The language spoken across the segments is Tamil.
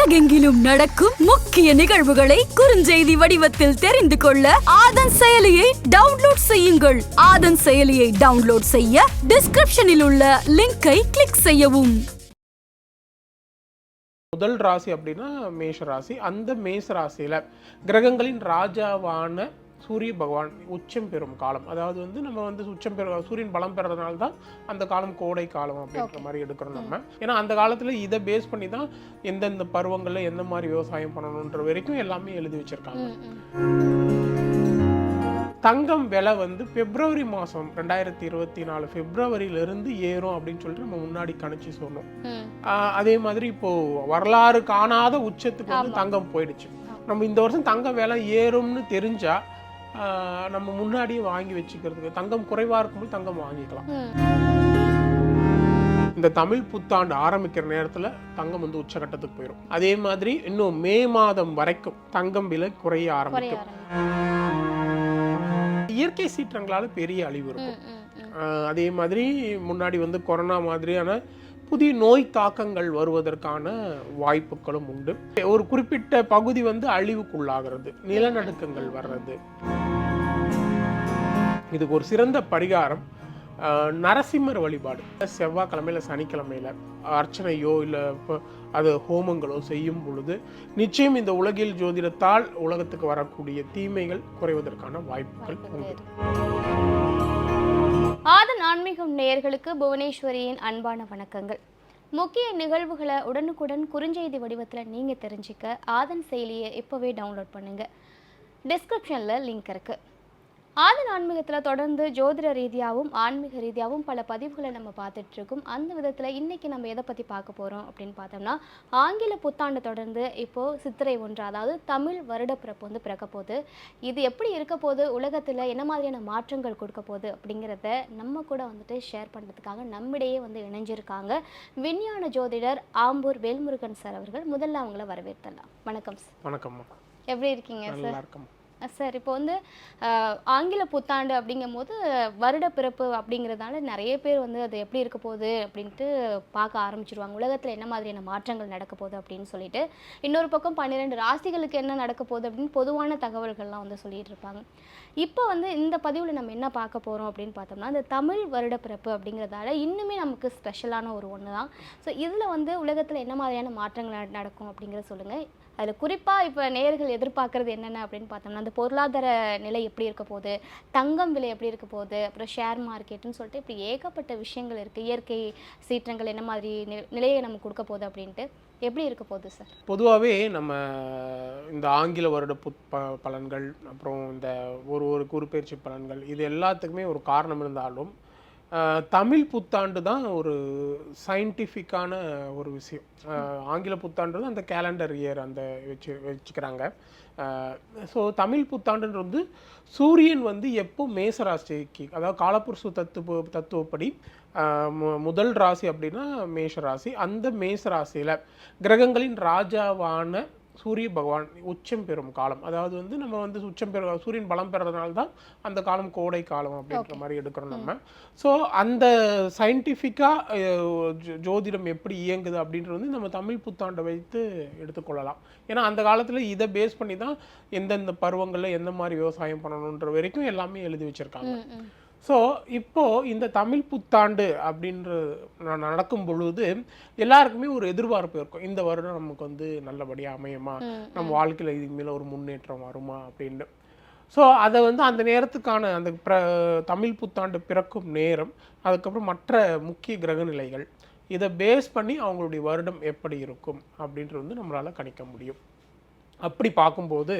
உலகெங்கிலும் நடக்கும் முக்கிய நிகழ்வுகளை குறுஞ்செய்தி வடிவத்தில் தெரிந்து கொள்ள ஆதன் செயலியை டவுன்லோட் செய்யுங்கள். ஆதன் செயலியை டவுன்லோட் செய்ய டிஸ்கிரிப்ஷனில் உள்ள லிங்கை கிளிக் செய்யவும். முதல் ராசி அப்படின்னா மேஷ ராசி அந்த மேஷ ராசியில கிரகங்களின் ராஜாவான சூரிய பகவான் உச்சம் பெறும் காலம். அதாவது வந்து நம்ம வந்து உச்சம் பெற சூரியன் பலம் பெறதுனால தான் அந்த காலம் கோடை காலம் அப்படின்ற மாதிரி எடுக்கிறோம் நம்ம. ஏன்னா அந்த காலத்துல இதை பேஸ் பண்ணி தான் எந்தெந்த பருவங்கள்ல எந்த மாதிரி விவசாயம் பண்ணணுன்ற வரைக்கும் எல்லாமே எழுதி வச்சிருக்காங்க. தங்கம் விலை வந்து பிப்ரவரி மாதம் ரெண்டாயிரத்தி இருபத்தி நாலு பிப்ரவரியிலிருந்து ஏறும் அப்படின்னு சொல்லிட்டு நம்ம முன்னாடி கணிச்சு சொன்னோம். ஆஹ் அதே மாதிரி இப்போ வரலாறு காணாத உச்சத்துக்கு வந்து தங்கம் போயிடுச்சு. நம்ம இந்த வருஷம் தங்கம் விலை ஏறும்னு தெரிஞ்சா ஆஹ் நம்ம முன்னாடியே வாங்கி வச்சுக்கிறதுக்கு. தங்கம் குறைவா இருக்கும்போது தங்கம் வாங்கிக்கலாம். இந்த தமிழ் புத்தாண்டு ஆரம்பிக்கிற நேரத்துல தங்கம் வந்து உச்சகட்டத்துக்கு போயிடும் அதே மாதிரி இன்னும் மே மாதம் வரைக்கும் தங்கம் விலை குறைய ஆரம்பிக்கும். இயற்கை சீற்றங்களால பெரிய அழிவு இருக்கும். அதே மாதிரி முன்னாடி வந்து கொரோனா மாதிரியான புதிய நோய் தாக்கங்கள் வருவதற்கான வாய்ப்புகளும் உண்டு. ஒரு குறிப்பிட்ட பகுதி வந்து அழிவுக்குள்ளாகிறது. நிலநடுக்கங்கள் வர்றது. இதுக்கு ஒரு சிறந்த பரிகாரம் ஆஹ் நரசிம்மர் வழிபாடு. செவ்வாய்க்கிழமையில சனிக்கிழமையில அர்ச்சனையோ இல்லை அது ஹோமங்களோ செய்யும் பொழுது நிச்சயம் இந்த உலகில் ஜோதிடத்தால் உலகத்துக்கு வரக்கூடிய தீமைகள் குறைவதற்கான வாய்ப்புகள் உண்டு. ஆதன் ஆன்மீகம் நேயர்களுக்கு புவனேஸ்வரியின் அன்பான வணக்கங்கள். முக்கிய நிகழ்வுகளை உடனுக்குடன் குறுஞ்செய்தி வடிவத்தில் நீங்கள் தெரிஞ்சுக்க ஆதன் செயலியை இப்போவே டவுன்லோட் பண்ணுங்க. டிஸ்கிரிப்ஷனில் லிங்க் இருக்கு. ஆதன் ஆன்மீகத்தில் தொடர்ந்து ஜோதிட ரீதியாகவும் ஆன்மீக ரீதியாகவும் பல பதிவுகளை நம்ம பார்த்துட்டு இருக்கோம் அந்த விதத்தில் இன்னைக்கு நம்ம எதை பற்றி பார்க்க போகிறோம் அப்படின்னு பார்த்தோம்னா ஆங்கில புத்தாண்டு தொடர்ந்து இப்போது சித்திரை ஒன்று அதாவது தமிழ் வருடப்பிறப்பு வந்து பிறக்க போகுது. இது எப்படி இருக்க போகுது? உலகத்தில் என்ன மாதிரியான மாற்றங்கள் கொடுக்க போகுது? அப்படிங்கிறத நம்ம கூட வந்துட்டு ஷேர் பண்ணுறதுக்காக நம்மிடையே வந்து இணைஞ்சிருக்காங்க விஞ்ஞான ஜோதிடர் ஆம்பூர் வேல்முருகன் சார் அவர்கள். முதல்ல அவங்கள வரவேற்றலாம் வணக்கம் சார். வணக்கம்மா. எப்படி இருக்கீங்க சார்? சார் இப்போ வந்து ஆங்கில புத்தாண்டு அப்படிங்கும் போது வருட பிறப்பு அப்படிங்கிறதுனால நிறைய பேர் வந்து அது எப்படி இருக்க போகுது அப்படின்ட்டு பார்க்க ஆரம்பிச்சிருவாங்க. உலகத்தில் என்ன மாதிரியான மாற்றங்கள் நடக்க போகுது அப்படின்னு சொல்லிட்டு இன்னொரு பக்கம் பன்னிரெண்டு ராசிகளுக்கு என்ன நடக்க போகுது அப்படின்னு பொதுவான தகவல்கள்லாம் வந்து சொல்லிட்டு இருப்பாங்க. இப்போ வந்து இந்த பதிவில் நம்ம என்ன பார்க்க போகிறோம் அப்படின்னு பார்த்தோம்னா இந்த தமிழ் வருட பிறப்பு அப்படிங்கிறதால இன்னுமே நமக்கு ஸ்பெஷலான ஒரு ஒன்று தான் ஸோ இதில் வந்து உலகத்தில் என்ன மாதிரியான மாற்றங்கள் நடக்கும் அப்படிங்கிறத சொல்லுங்கள் அதில் குறிப்பாக இப்போ நேர்கள் எதிர்பார்க்கறது என்னென்ன அப்படின்னு பார்த்தோம்னா அந்த பொருளாதார நிலை எப்படி இருக்க போகுது தங்கம் விலை எப்படி இருக்க போகுது அப்புறம் ஷேர் மார்க்கெட்டுன்னு சொல்லிட்டு இப்படி ஏகப்பட்ட விஷயங்கள் இருக்குது இயற்கை சீற்றங்கள் என்ன மாதிரி நி- நிலையை நம்ம கொடுக்க போகுது அப்படின்ட்டு எப்படி இருக்க போகுது சார் பொதுவாகவே நம்ம இந்த ஆங்கில வருட புத் ப பலன்கள் அப்புறம் இந்த ஒரு ஒரு குறுப்பெயர்ச்சி பலன்கள் இது எல்லாத்துக்குமே ஒரு காரணம் இருந்தாலும் தமிழ் புத்தாண்டு தான் ஒரு சயின்டிஃபிக்கான ஒரு விஷயம். ஆங்கில புத்தாண்டு அந்த கேலண்டர் இயர் அந்த வச்சு வச்சுக்கிறாங்க. ஸோ தமிழ் புத்தாண்டுன்றது வந்து சூரியன் வந்து எப்போ மேச ராசிக்கு அதாவது காலப்புருஷ தத்துவ தத்துவப்படி முதல் ராசி அப்படின்னா மேஷ ராசி அந்த மேஷ ராசியில் கிரகங்களின் ராஜாவான சூரிய பகவான் உச்சம் பெறும் காலம். அதாவது வந்து நம்ம வந்து உச்சம் பெற சூரியன் பலம் பெறதுனால தான் அந்த காலம் கோடை காலம் அப்படின்ற மாதிரி எடுக்கிறோம் நம்ம. ஸோ அந்த சயின்டிஃபிக்காக ஜோதிடம் எப்படி இயங்குது அப்படின்றது வந்து நம்ம தமிழ் புத்தாண்டை வைத்து எடுத்துக்கொள்ளலாம். ஏன்னா அந்த காலத்தில் இதை பேஸ் பண்ணி தான் எந்தெந்த பருவங்களில் எந்த மாதிரி விவசாயம் பண்ணணுன்ற வரைக்கும் எல்லாமே எழுதி வச்சிருக்காங்க. ஸோ இப்போ இந்த தமிழ் புத்தாண்டு அப்படின்ற நடக்கும் பொழுது எல்லாருக்குமே ஒரு எதிர்பார்ப்பு இருக்கும். இந்த வருடம் நமக்கு வந்து நல்லபடியாக அமையுமா? நம்ம வாழ்க்கையில் இதுக்கு மேலே ஒரு முன்னேற்றம் வருமா? அப்படின்னு. ஸோ அதை வந்து அந்த நேரத்துக்கான அந்த பிர தமிழ் புத்தாண்டு பிறக்கும் நேரம் அதுக்கப்புறம் மற்ற முக்கிய கிரக நிலைகள் இதை பேஸ் பண்ணி அவங்களுடைய வருடம் எப்படி இருக்கும்? அப்படின்றது வந்து நம்மளால் கணிக்க முடியும். அப்படி பார்க்கும்போது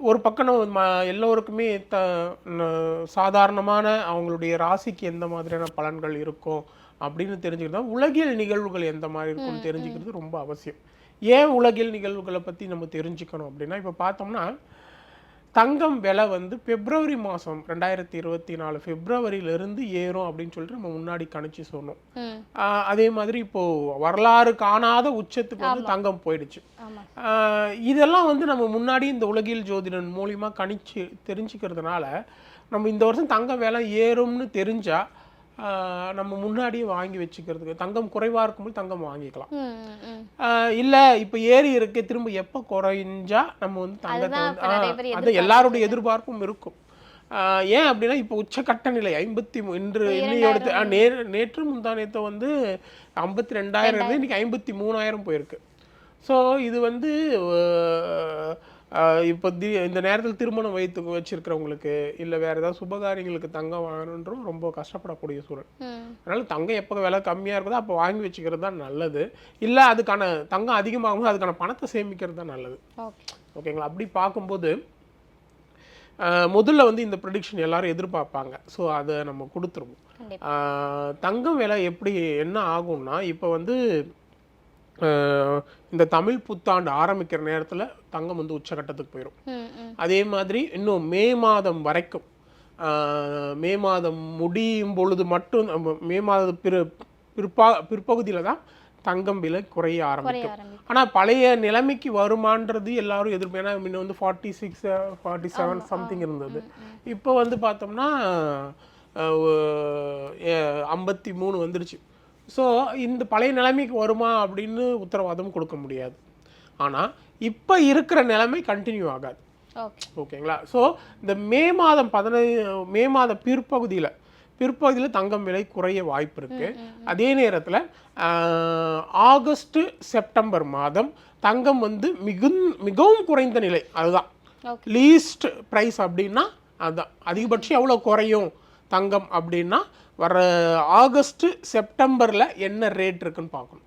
ஒரு பக்கம் ம- எல்லோருக்குமே த சாதாரணமான அவங்களுடைய ராசிக்கு எந்த மாதிரியான பலன்கள் இருக்கும் அப்படின்னு தெரிஞ்சுக்கிட்டா உலகியல் நிகழ்வுகள் எந்த மாதிரி இருக்கும்னு தெரிஞ்சுக்கிறது ரொம்ப அவசியம். ஏன் உலகியல் நிகழ்வுகளை பற்றி நம்ம தெரிஞ்சுக்கணும் அப்படின்னா இப்போ பார்த்தோம்னா தங்கம் விலை வந்து பிப்ரவரி மாதம் ரெண்டாயிரத்தி இருபத்தி நாலு பிப்ரவரியிலிருந்து ஏறும் அப்படின்னு சொல்லிட்டு நம்ம முன்னாடி கணிச்சு சொன்னோம். அதே மாதிரி இப்போ வரலாறு காணாத உச்சத்துக்கு வந்து தங்கம் போயிடுச்சு. இதெல்லாம் வந்து நம்ம முன்னாடி இந்த உலகியல் ஜோதிடன் மூலியமா கணிச்சு தெரிஞ்சுக்கிறதுனால நம்ம இந்த வருஷம் தங்கம் விலை ஏறும்னு தெரிஞ்சா ஆஹ் நம்ம முன்னாடியே வாங்கி வச்சுக்கிறதுக்கு. தங்கம் குறைவாக இருக்கும்போது தங்கம் வாங்கிக்கலாம். இல்ல இப்ப ஏறி இருக்கு திரும்ப எப்ப குறைஞ்சா நம்ம வந்து தங்கத்தை அது எல்லாருடைய எதிர்பார்ப்பும் இருக்கும். ஏன் அப்படின்னா இப்போ உச்சக்கட்ட நிலை ஐம்பத்தி இன்று இன்னையோட ஆஹ் நே- நேற்று முந்தானத்தை வந்து ஐம்பத்தி ரெண்டாயிரம் இருந்து இன்னைக்கு ஐம்பத்தி மூணாயிரம் போயிருக்கு. ஸோ இது வந்து இப்போ தி இந்த நேரத்தில் திருமணம் வைத்து வச்சிருக்கிறவங்களுக்கு இல்லை வேற ஏதாவது சுபகாரியங்களுக்கு தங்கம் வாங்கணுன்றும் ரொம்ப கஷ்டப்படக்கூடிய சூழல். அதனால தங்கம் எப்போ விலை கம்மியாக இருக்குதோ அப்போ வாங்கி வச்சுக்கிறது தான் நல்லது. இல்லை அதுக்கான தங்கம் அதிகமாகும்போது அதுக்கான பணத்தை சேமிக்கிறது தான் நல்லது. ஓகே. ஓகேங்களா அப்படி பார்க்கும்போது முதல்ல வந்து இந்த ப்ரெடிக்ஷன் எல்லாரும் எதிர்பார்ப்பாங்க. ஸோ அதை நம்ம கொடுத்துருவோம். தங்கம் விலை எப்படி என்ன ஆகும்னா இப்போ வந்து இந்த தமிழ் புத்தாண்டு ஆரம்பிக்கிற நேரத்தில் தங்கம் வந்து உச்சகட்டத்துக்கு போயிடும். அதே மாதிரி இன்னும் மே மாதம் வரைக்கும் மே மாதம் முடியும் பொழுது மட்டும் மே மாத பிற பிற்பா பிற்பகுதியில் தான் தங்கம் விலை குறைய ஆரம்பிக்கும். ஆனால் பழைய நிலைமைக்கு வருமான்றது எல்லாரும் எதிர்ப்பு. ஏன்னா முன்ன வந்து forty six forty seven something இருந்தது. இப்போ வந்து பார்த்தோம்னா ஐம்பத்தி மூணு வந்துருச்சு. ஸோ இந்த பழைய நிலைமைக்கு வருமா அப்படின்னு உத்தரவாதம் கொடுக்க முடியாது. ஆனால் இப்போ இருக்கிற நிலைமை கண்டினியூ ஆகாது. ஓகே ஓகேங்களா? ஸோ இந்த மே மாதம் பதினைந்து மே மாத பிற்பகுதியில் பிற்பகுதியில் தங்கம் விலை குறைய வாய்ப்பு இருக்கு. அதே நேரத்தில் ஆகஸ்ட் செப்டம்பர் மாதம் தங்கம் வந்து மிகுந் மிகவும் குறைந்த நிலை. அதுதான். லீஸ்ட் ப்ரைஸ் அப்படின்னா அதுதான். அதிகபட்சம் எவ்வளோ குறையும்? தங்கம் அப்படின்னா வர ஆகஸ்ட் செப்டம்பரில் என்ன ரேட் இருக்குன்னு பார்க்கணும்.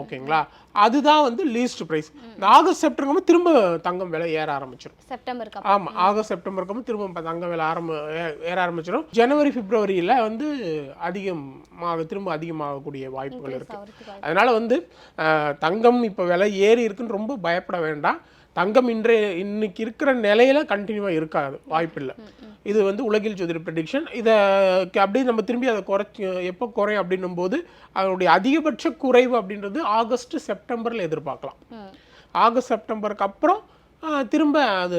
ஓகேங்களா? அதுதான் வந்து லீஸ்ட் ப்ரைஸ் இந்த ஆகஸ்ட் செப்டம்பர் திரும்ப தங்கம் விலை ஏற ஆரம்பிச்சிடும் செப்டம்பருக்கு ஆமா ஆகஸ்ட் செப்டம்பருக்கு திரும்ப தங்கம் விலை ஆரம்ப ஏற ஆரம்பிச்சிடும் ஜனவரி பிப்ரவரியில வந்து அதிகமாக திரும்ப அதிகமாகக்கூடிய வாய்ப்புகள் இருக்கு. அவருக்கு அதனால வந்து தங்கம் இப்போ விலை ஏறி இருக்குன்னு ரொம்ப பயப்பட வேண்டாம். தங்கம் இன்றைய இன்னைக்கு இருக்கிற நிலையில கண்டினியூவாக இருக்காது வாய்ப்பில்லை. இது வந்து உலகில் ஜோதிட ப்ரெடிக்ஷன் இதை அப்படியே நம்ம திரும்பி அதை குறைச்சி எப்போ குறையும் அப்படின்னும் போது அதனுடைய அதிகபட்ச குறைவு அப்படின்றது ஆகஸ்ட் செப்டம்பரில் எதிர்பார்க்கலாம். ஆகஸ்ட் செப்டம்பருக்கு அப்புறம் திரும்ப அது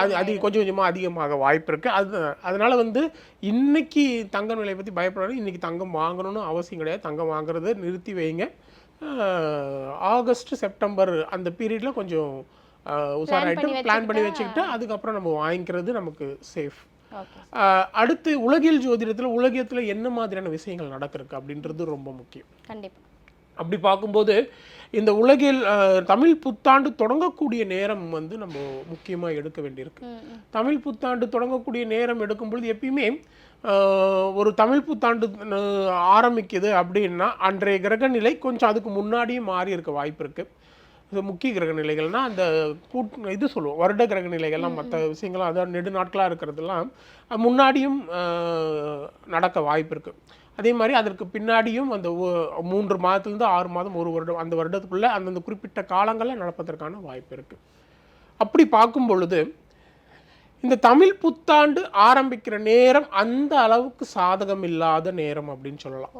அது அதிக கொஞ்சம் கொஞ்சமாக அதிகமாக வாய்ப்பு இருக்குது அது அதனால வந்து இன்னைக்கு தங்க விலையை பற்றி பயப்படாது இன்னைக்கு தங்கம் வாங்கணும்னு அவசியம் கிடையாது. தங்கம் வாங்குறதை நிறுத்தி வைங்க. ஆகஸ்ட் செப்டம்பர் அந்த பீரியடில் கொஞ்சம் உஷாராயிட்டு பிளான் பண்ணி வச்சுக்கிட்டு அதுக்கப்புறம் நம்ம வாங்கிக்கிறது நமக்கு சேஃப் அடுத்து உலகியல் ஜோதிடத்தில் உலகியத்தில் என்ன மாதிரியான விஷயங்கள் நடக்கிறதுக்கு அப்படின்றது ரொம்ப முக்கியம். கண்டிப்பா. அப்படி பார்க்கும்போது இந்த உலகில் தமிழ் புத்தாண்டு தொடங்கக்கூடிய நேரம் வந்து நம்ம முக்கியமாக எடுக்க வேண்டியிருக்கு. தமிழ் புத்தாண்டு தொடங்கக்கூடிய நேரம் எடுக்கும் பொழுது எப்பயுமே ஒரு தமிழ் புத்தாண்டு ஆரம்பிக்குது அப்படின்னா அன்றைய கிரக நிலை கொஞ்சம் அதுக்கு முன்னாடியே மாறி இருக்க வாய்ப்பு இருக்கு. இது முக்கிய கிரக நிலைகள்னா அந்த கூட் இது சொல்லுவோம் வருட கிரக நிலைகள்லாம் மற்ற விஷயங்கள்லாம் அதாவது நெடு நாட்களாக இருக்கிறதெல்லாம் அஹ், முன்னாடியும் நடக்க வாய்ப்பு இருக்கு. அதே மாதிரி அதற்கு பின்னாடியும் அந்த மூன்று மாதத்துலேருந்து ஆறு மாதம் ஒரு வருடம் அந்த வருடத்துக்குள்ளே அந்தந்த குறிப்பிட்ட காலங்களில் நடப்பதற்கான வாய்ப்பு இருக்குது அப்படி பார்க்கும் பொழுது இந்த தமிழ் புத்தாண்டு ஆரம்பிக்கிற நேரம் அந்த அளவுக்கு சாதகம் இல்லாத நேரம் அப்படின்னு சொல்லலாம்.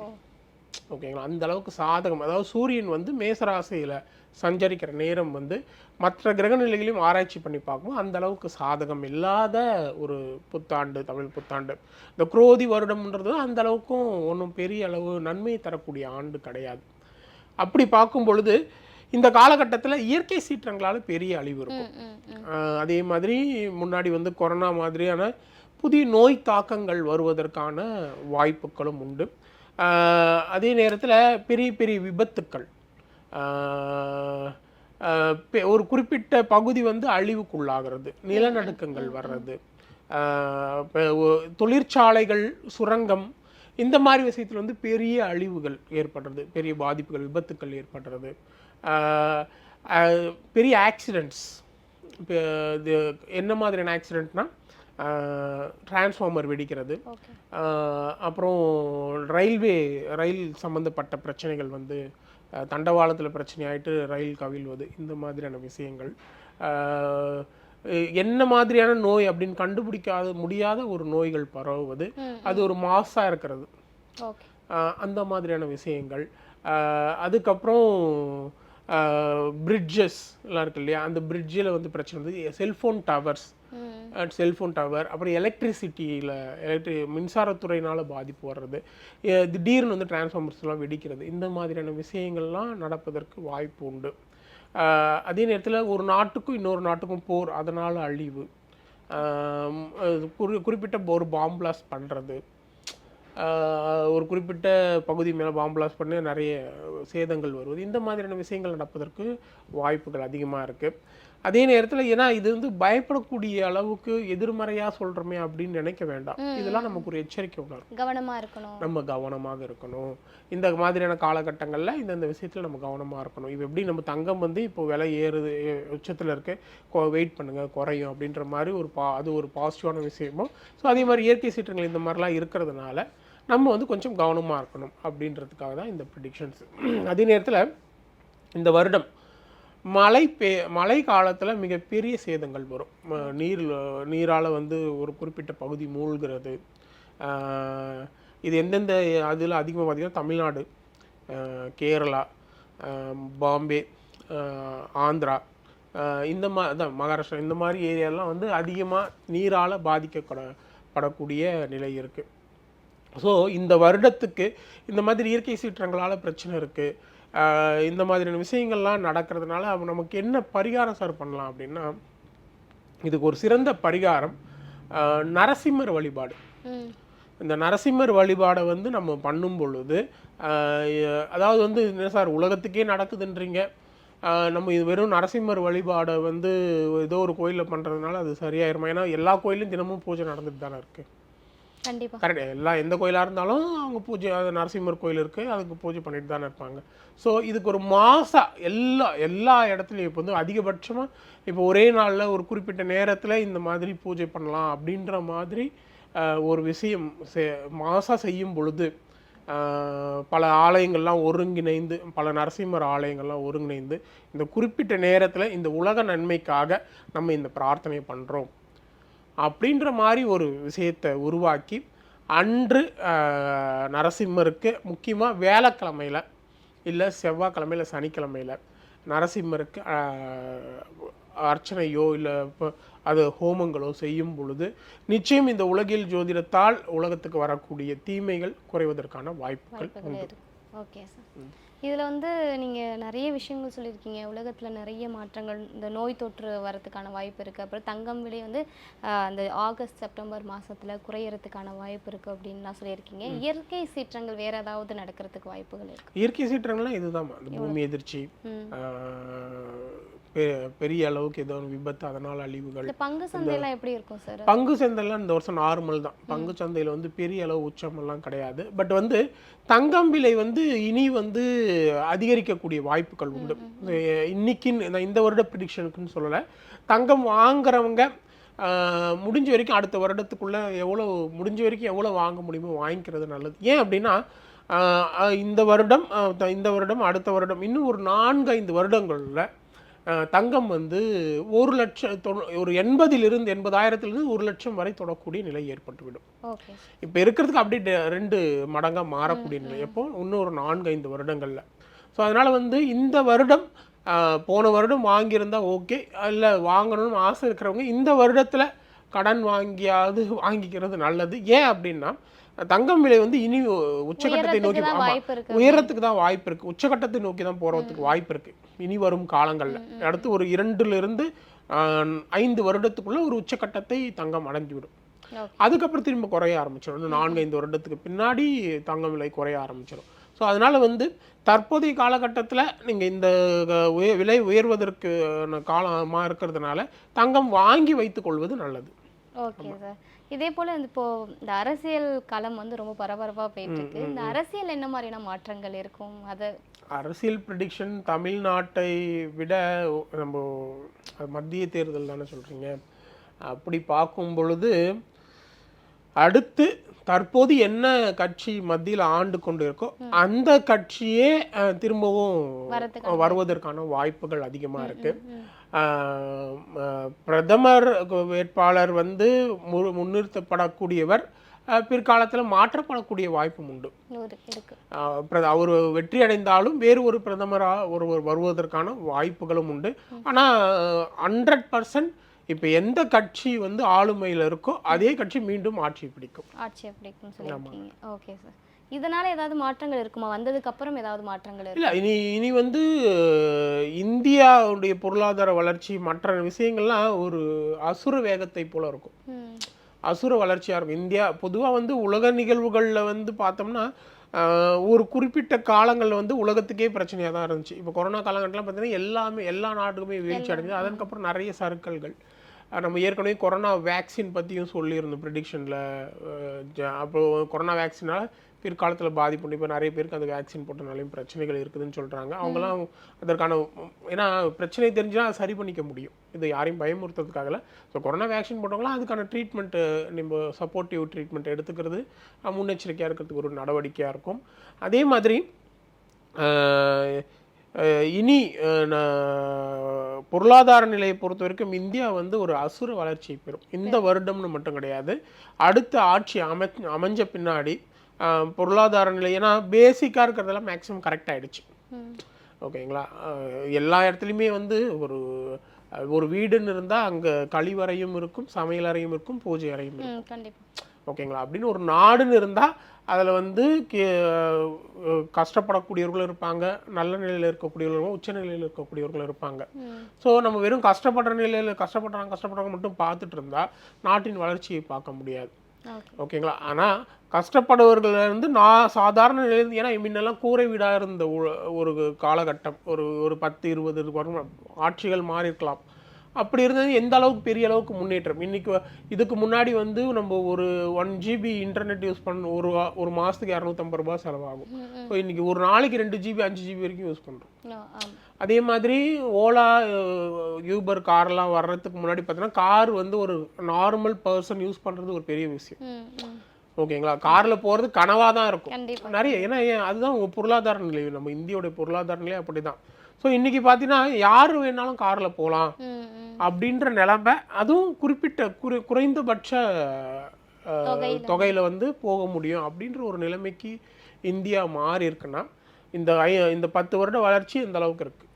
ஓகேங்களா? அந்த அளவுக்கு சாதகம். அதாவது சூரியன் வந்து மேசராசியில் சஞ்சரிக்கிற நேரம் வந்து மற்ற கிரக நிலைகளையும் ஆராய்ச்சி பண்ணி பார்க்கும்போது அந்த அளவுக்கு சாதகம் இல்லாத ஒரு புத்தாண்டு தமிழ் புத்தாண்டு. இந்த குரோதி வருடம்ன்றது அந்த அளவுக்கும் ஒன்றும் பெரிய அளவு நன்மை தரக்கூடிய ஆண்டு கிடையாது. அப்படி பார்க்கும் பொழுது இந்த காலகட்டத்தில் இயற்கை சீற்றங்களால் பெரிய அழிவு இருக்கும். அதே மாதிரி முன்னாடி வந்து கொரோனா மாதிரியான புதிய நோய் தாக்கங்கள் வருவதற்கான வாய்ப்புகளும் உண்டு. அதே நேரத்தில் பெரிய பெரிய விபத்துக்கள். ஒரு குறிப்பிட்ட பகுதி வந்து அழிவுக்குள்ளாகிறது. நிலநடுக்கங்கள் வர்றது. தொழிற்சாலைகள் சுரங்கம். இந்த மாதிரி விஷயத்தில் வந்து பெரிய அழிவுகள் ஏற்படுறது. பெரிய பாதிப்புகள் விபத்துக்கள் ஏற்படுறது. பெரிய ஆக்சிடெண்ட்ஸ் இப்போ இது என்ன மாதிரியான ஆக்சிடெண்ட்னா டிரான்ஸ்ஃபார்மர் வெடிக்கிறது. அப்புறம் ரயில்வே ரயில் சம்மந்தப்பட்ட பிரச்சனைகள் வந்து தண்டவாளத்தில் பிரச்சனை ஆயிட்டு ரயில் கவிழ்வது இந்த மாதிரியான விஷயங்கள். என்ன மாதிரியான நோய் அப்படின்னு கண்டுபிடிக்காத முடியாத ஒரு நோய்கள் பரவுவது அது ஒரு மாசா இருக்கிறது. அந்த மாதிரியான விஷயங்கள். அதுக்கப்புறம் பிரிட்ஜஸ் எல்லாம் இருக்கு இல்லையா? அந்த பிரிட்ஜில் வந்து பிரச்சனை வந்து செல்ஃபோன் டவர்ஸ் செல்ஃபோன் டவர் அப்புறம் எலக்ட்ரிசிட்டியில் எலக்ட்ரி மின்சாரத்துறையினால் பாதிப்பு வர்றது திடீர்னு வந்து டிரான்ஸ்ஃபார்மர்ஸ்லாம் வெடிக்கிறது இந்த மாதிரியான விஷயங்கள்லாம் நடப்பதற்கு வாய்ப்பு உண்டு. அதே நேரத்தில் ஒரு நாட்டுக்கும் இன்னொரு நாட்டுக்கும் போர் அதனால் அழிவு. குறி குறிப்பிட்ட ஒரு பாம் பிளாஸ்ட் பண்ணுறது ஒரு குறிப்பிட்ட பகுதி மேலே பாம் பிளாஸ்ட் பண்ணி நிறைய சேதங்கள் வருவது இந்த மாதிரியான விஷயங்கள் நடப்பதற்கு வாய்ப்புகள் அதிகமாக இருக்குது அதே நேரத்தில் ஏன்னா இது வந்து பயப்படக்கூடிய அளவுக்கு எதிர்மறையாக சொல்கிறோமே அப்படின்னு நினைக்க வேண்டாம். இதெல்லாம் நமக்கு ஒரு எச்சரிக்கை உணர்வு. கவனமா இருக்கணும். நம்ம கவனமாக இருக்கணும். இந்த மாதிரியான காலகட்டங்களில் இந்தந்த விஷயத்தில் நம்ம கவனமாக இருக்கணும். இப்போ எப்படி நம்ம தங்கம் வந்து இப்போ விலை ஏறுது உச்சத்தில் இருக்கு. வெயிட் பண்ணுங்க குறையும் அப்படின்ற மாதிரி ஒரு பா அது ஒரு பாசிட்டிவான விஷயமோ ஸோ அதே மாதிரி இயற்கை சீற்றங்கள் இந்த மாதிரிலாம் இருக்கிறதுனால நம்ம வந்து கொஞ்சம் கவனமாக இருக்கணும் அப்படின்றதுக்காக தான் இந்த ப்ரிடிக்ஷன்ஸ் அதே நேரத்தில் இந்த வருடம் மழை பே மழை காலத்தில் மிகப்பெரிய சேதங்கள் வரும். நீர் நீரால் வந்து ஒரு குறிப்பிட்ட பகுதி மூழ்கிறது. இது எந்தெந்த அதில் அதிகமாக பார்த்தீங்கன்னா தமிழ்நாடு கேரளா பாம்பே ஆந்திரா இந்த மா அதான் மகாராஷ்டிரா இந்த மாதிரி ஏரியாலாம் வந்து அதிகமாக நீரால் பாதிக்கப்பட படக்கூடிய நிலை இருக்குது ஸோ இந்த வருடத்துக்கு இந்த மாதிரி இயற்கை சீற்றங்களால் பிரச்சனை இருக்குது இந்த மாதிரியான விஷயங்கள்லாம் நடக்கிறதுனால நமக்கு என்ன பரிகாரம் சார் பண்ணலாம் அப்படின்னா இதுக்கு ஒரு சிறந்த பரிகாரம் நரசிம்மர் வழிபாடு. இந்த நரசிம்மர் வழிபாடை வந்து நம்ம பண்ணும் பொழுது அதாவது வந்து என்ன சார் உலகத்துக்கே நடக்குதுன்றீங்க. நம்ம இது வெறும் நரசிம்மர் வழிபாடை வந்து ஏதோ ஒரு கோயிலில் பண்ணுறதுனால அது சரியாயிருமா? ஏன்னா எல்லா கோயிலும் தினமும் பூஜை நடந்துட்டு தானே இருக்குது கண்டிப்பாக கரெக்ட் எல்லா எந்த கோயிலாக இருந்தாலும் அவங்க பூஜை அது நரசிம்மர் கோயில் இருக்குது அதுக்கு பூஜை பண்ணிட்டு தானே இருப்பாங்க. ஸோ இதுக்கு ஒரு மாதம் எல்லா எல்லா இடத்துலையும் இப்போ வந்து அதிகபட்சமாக இப்போ ஒரே நாளில் ஒரு குறிப்பிட்ட நேரத்தில் இந்த மாதிரி பூஜை பண்ணலாம் அப்படின்ற மாதிரி ஒரு விஷயம் செ மாதம் செய்யும் பொழுது பல ஆலயங்கள்லாம் ஒருங்கிணைந்து பல நரசிம்மர் ஆலயங்கள்லாம் ஒருங்கிணைந்து இந்த குறிப்பிட்ட நேரத்தில் இந்த உலக நன்மைக்காக நம்ம இந்த பிரார்த்தனை பண்ணுறோம் அப்படின்ற மாதிரி ஒரு விஷயத்தை உருவாக்கி அன்று நரசிம்மருக்கு முக்கியமாக வேலைக்கிழமையில் இல்லை செவ்வாய்க்கிழமையில் சனிக்கிழமையில் நரசிம்மருக்கு அர்ச்சனையோ இல்லை இப்போ அது ஹோமங்களோ செய்யும் பொழுது நிச்சயம் இந்த உலகில் ஜோதிடத்தால் உலகத்துக்கு வரக்கூடிய தீமைகள் குறைவதற்கான வாய்ப்புகள் உண்டு. Okay sir. இதில் வந்து நீங்கள் நிறைய விஷயங்கள் சொல்லியிருக்கீங்க. உலகத்தில் நிறைய மாற்றங்கள் இந்த நோய் தொற்று வரதுக்கான வாய்ப்பு இருக்குது அப்புறம் தங்கம் விலை வந்து அந்த ஆகஸ்ட் செப்டம்பர் மாசத்துல குறையறதுக்கான வாய்ப்பு இருக்குது அப்படின்லாம் சொல்லியிருக்கீங்க. இயற்கை சீற்றங்கள் வேற ஏதாவது நடக்கிறதுக்கு வாய்ப்புகள் இருக்கு? இயற்கை சீற்றங்கள்லாம் இதுதான். பூமி எதிர்ச்சி பெரிய அளவுக்கு ஏதோ ஒரு விபத்து அதனால் அழிவுகள். பங்கு சந்தையெல்லாம் எப்படி இருக்கும் சார்? பங்கு சந்தைலாம் இந்த வருஷம் நார்மல் தான். பங்கு சந்தையில் வந்து பெரிய அளவு உச்சமெல்லாம் கிடையாது. பட் வந்து தங்கம் விலை வந்து இனி வந்து அதிகரிக்கக்கூடிய வாய்ப்புகள் உண்டு. இது இன்னைக்கு நான் இந்த வருட ப்ரிடிக்ஷனுக்குன்னு சொல்லலை. தங்கம் வாங்குறவங்க முடிஞ்ச வரைக்கும் அடுத்த வருடத்துக்குள்ள எவ்வளோ முடிஞ்ச வரைக்கும் எவ்வளோ வாங்க முடியுமோ வாங்கிக்கிறது நல்லது. ஏன் அப்படின்னா இந்த வருடம் இந்த வருடம் அடுத்த வருடம் இன்னும் ஒரு நான்கு ஐந்து வருடங்களில் தங்கம் வந்து ஒரு லட்சம் ஒரு எண்பதிலிருந்து எண்பதாயிரத்திலிருந்து ஒரு லட்சம் வரை தொடக்கூடிய நிலை ஏற்பட்டுவிடும். இப்போ இருக்கிறதுக்கு அப்படியே ரெண்டு மடங்காக மாறக்கூடிய நிலை. எப்போ? இன்னும் ஒரு நான்கு ஐந்து வருடங்களில். ஸோ அதனால் வந்து இந்த வருடம் போன வருடம் வாங்கியிருந்தா ஓகே. இல்லை வாங்கணும்னு ஆசை இருக்கிறவங்க இந்த வருடத்தில் கடன் வாங்கியாவது வாங்கிக்கிறது நல்லது. ஏன் அப்படின்னா தங்கம் விலை வந்து இனி உச்சக்கட்டத்தை நோக்கி உயரத்துக்கு தான் வாய்ப்பு இருக்கு. உச்சகட்டத்தை நோக்கி தான் போறதுக்கு வாய்ப்பு இருக்கு. இனி வரும் காலங்கள்ல. அடுத்து ஒரு இரண்டுல இருந்து ஐந்து வருடத்துக்குள்ள ஒரு உச்சக்கட்டத்தை தங்கம் அடைஞ்சு விடும் ஓகே. அதுக்கப்புறம் திரும்ப குறைய ஆரம்பிச்சிடும் நான்கு ஐந்து வருடத்துக்கு பின்னாடி தங்கம் விலை குறைய ஆரம்பிச்சிடும் ஸோ அதனால வந்து தற்போதைய காலகட்டத்தில் நீங்கள் இந்த விலை உயர்வதற்கு காலமாக இருக்கிறதுனால தங்கம் வாங்கி வைத்துக் கொள்வது நல்லது. Okay sir. இதே போல இப்போ இந்த அரசியல் களம் வந்து ரொம்ப பரபரப்பா போயிட்டு இருக்கு இந்த அரசியல் என்ன மாதிரியான மாற்றங்கள் இருக்கும்? அதை அரசியல் ப்ரிடிக்ஷன் தமிழ்நாட்டை விட நம்ம மத்திய தேர்தல் தானே சொல்கிறீங்க அப்படி பார்க்கும் பொழுது அடுத்து தற்போது என்ன கட்சி மத்தியில் ஆண்டு கொண்டு இருக்கோ அந்த கட்சியே திரும்பவும் வருவதற்கான வாய்ப்புகள் அதிகமாக இருக்கு. ஆஹ் ம- பிரதமர் வேட்பாளர் வந்து மு- முன்னிறுத்தப்படக்கூடியவர் பிற்காலத்தில் மாற்றப்படக்கூடிய வாய்ப்பும் உண்டு. அவர் வெற்றி அடைந்தாலும் வேறு ஒரு பிரதமராக ஒருவர் வருவதற்கான வாய்ப்புகளும் உண்டு. ஆனால் ஹண்ட்ரட் பர்சன்ட் இப்போ எந்த கட்சி வந்து ஆளுமையில் இருக்கோ அதே கட்சி மீண்டும் ஆட்சி பிடிக்கும். ஆட்சி அப்படிக்கும் சொல்லியிருக்கீங்க. Okay sir. இதனால ஏதாவது மாற்றங்கள் இருக்குமா? வந்ததுக்கு அப்புறம் ஏதாவது மாற்றங்கள் இல்லை இனி இனி வந்து இந்தியாவுடைய பொருளாதார வளர்ச்சி மற்ற விஷயங்கள்லாம் ஒரு அசுர வேகத்தை போல இருக்கும். அசுர வளர்ச்சியாக இருக்கும். இந்தியா பொதுவாக வந்து உலக நிகழ்வுகளில் வந்து பார்த்தோம்னா ஒரு குறிப்பிட்ட காலங்களில் வந்து உலகத்துக்கே பிரச்சனையாக தான் இருந்துச்சு. இப்போ கொரோனா காலகட்டத்தில் பார்த்தீங்கன்னா எல்லாமே எல்லா நாட்டுக்குமே வீழ்ச்சி அடைஞ்சது. அதுக்கப்புறம் நிறைய சர்க்கல்கள் நம்ம ஏற்கனவே கொரோனா வேக்சின் பற்றியும் சொல்லியிருந்தோம் ப்ரிடிக்ஷனில் அப்போ கொரோனா வேக்சினால் பிற்காலத்தில் பாதிப்பு இப்போ நிறைய பேருக்கு அந்த வேக்சின் போட்டனாலையும் பிரச்சனைகள் இருக்குதுன்னு சொல்கிறாங்க அவங்களாம் அதற்கான ஏன்னா பிரச்சனை தெரிஞ்சுனா அதை சரி பண்ணிக்க முடியும். இது யாரையும் பயமுறுத்துறதுக்காகல. ஸோ கொரோனா வேக்சின் போட்டவங்களாம் அதுக்கான ட்ரீட்மெண்ட்டு நம்ம சப்போர்ட்டிவ் ட்ரீட்மெண்ட் எடுத்துக்கிறது முன்னெச்சரிக்கையாக இருக்கிறதுக்கு ஒரு நடவடிக்கையாக இருக்கும். அதே மாதிரி இனி பொருளாதார நிலையை பொறுத்த வரைக்கும் இந்தியா வந்து ஒரு அசுர வளர்ச்சியை பெறும். இந்த வருடம்னு மட்டும் கிடையாது. அடுத்த ஆட்சி அமை அமைஞ்ச பின்னாடி பொருளாதார நிலை ஏன்னா பேசிக்காக இருக்கிறதெல்லாம் மேக்ஸிமம் கரெக்ட் ஆயிடுச்சு. ம் ஓகேங்களா எல்லா இடத்துலையுமே வந்து ஒரு ஒரு வீடுன்னு இருந்தால் அங்கே கழிவறையும் இருக்கும் சமையலறையும் இருக்கும் பூஜை அறையும் இருக்கும். ஓகேங்களா? அப்படின்னு ஒரு நாடுன்னு இருந்தால் அதில் வந்து கஷ்டப்படக்கூடியவர்களும் இருப்பாங்க நல்ல நிலையில் இருக்கக்கூடியவர்களும் உச்ச நிலையில் இருக்கக்கூடியவர்களும் இருப்பாங்க. ஸோ நம்ம வெறும் கஷ்டப்படுற நிலையில் கஷ்டப்படுறாங்க கஷ்டப்படுறாங்க மட்டும் பார்த்துட்டு இருந்தா நாட்டின் வளர்ச்சியை பார்க்க முடியாது. ஓகேங்களா? ஆனால் கஷ்டப்படுறவர்கள் வந்து நான் சாதாரண நிலையிலேருந்து ஏன்னா முன்னெல்லாம் கூரை வீடாக இருந்த ஒரு காலகட்டம். ஒரு ஒரு பத்து இருபது வருடம் ஆட்சிகள் மாறி இருக்கலாம் அப்படி இருந்தது எந்த அளவுக்கு பெரிய அளவுக்கு முன்னேற்றம்? இன்னைக்கு வ- இதுக்கு முன்னாடி வந்து நம்ம ஒரு ஒன் ஜிபி இன்டர்நெட் யூஸ் பண்ண ஒரு ஒரு மாதத்துக்கு இரநூத்தம்பது ரூபாய் செலவாகும். ஸோ இன்னைக்கு ஒரு நாளைக்கு ரெண்டு ஜிபி அஞ்சு ஜிபி வரைக்கும் யூஸ் பண்ணுறோம் அதே மாதிரி ஓலா யூபர் கார்லாம் வர்றதுக்கு முன்னாடி பார்த்தீங்கன்னா கார் வந்து ஒரு நார்மல் பர்சன் யூஸ் பண்ணுறது ஒரு பெரிய விஷயம். ஓகேங்களா? கார்ல போறது கனவா தான் இருக்கும். நிறைய ஏன்னா ஏன் அதுதான் பொருளாதார நிலை. நம்ம இந்தியோடைய பொருளாதார நிலை அப்படிதான். ஸோ இன்னைக்கு பார்த்தீங்கன்னா யார் வேணாலும் கார்ல போகலாம் அப்படின்ற நிலைமை அதுவும் குறிப்பிட்ட குறை குறைந்தபட்ச தொகையில. வந்து போக முடியும் அப்படின்ற ஒரு நிலைமைக்கு இந்தியா மாறி இருக்குன்னா இந்த இந்த பத்து வருட வளர்ச்சி இந்த அளவுக்கு இருக்கு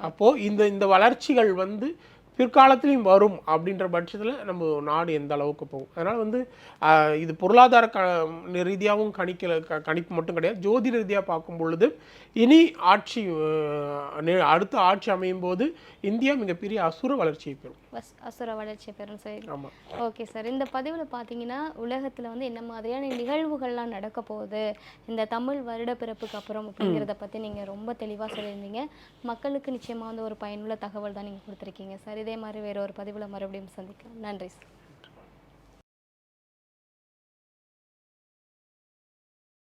அப்போ இந்த இந்த வளர்ச்சிகள் வந்து பிற்காலத்திலையும் வரும் அப்படின்ற பட்சத்தில் நம்ம நாடு எந்த அளவுக்கு போகும். அதனால் வந்து இது பொருளாதார க ரீதியாகவும் கணிக்கல க கணிப்பு மட்டும் கிடையாது. ஜோதிட ரீதியாக பார்க்கும் பொழுது இனி ஆட்சி அடுத்த ஆட்சி அமையும் போது இந்தியா மிகப்பெரிய அசுர வளர்ச்சியை பெறும். வஸ் அசுர வளர்ச்சி பெறும் சரி ஓகே சார். இந்த பதிவில் பார்த்தீங்கன்னா உலகத்தில் வந்து என்ன மாதிரியான நிகழ்வுகள்லாம் நடக்க போகுது? இந்த தமிழ் வருட பிறப்புக்கு அப்புறம் அப்படிங்கிறத பற்றி நீங்கள் ரொம்ப தெளிவாக சொல்லியிருந்தீங்க. மக்களுக்கு நிச்சயமாக வந்து ஒரு பயனுள்ள தகவல் தான் நீங்கள் கொடுத்துருக்கீங்க சார். இதே மாதிரி வேற ஒரு பதிவில் மறுபடியும் சந்திக்கலாம். நன்றி சார்.